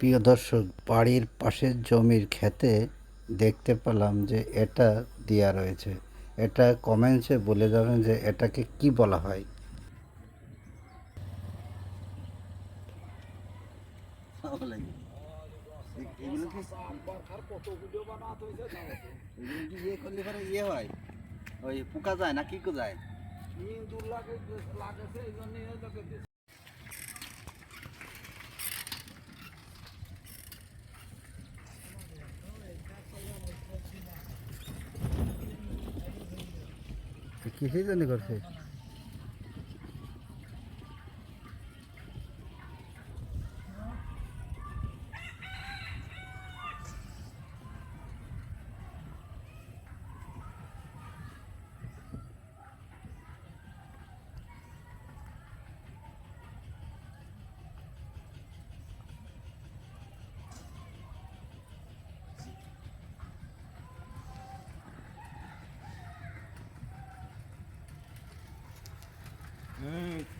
প্রিয় দর্শক, বাড়ির পাশের জমির ক্ষেতে দেখতে পেলাম যে এটা দেয়া রয়েছে। এটা কমেন্টসে বলে যাবেন যে এটাকে কি বলা হয়। পোকা যায় না, কো যায়? কিসের জন্য করছে 嗯。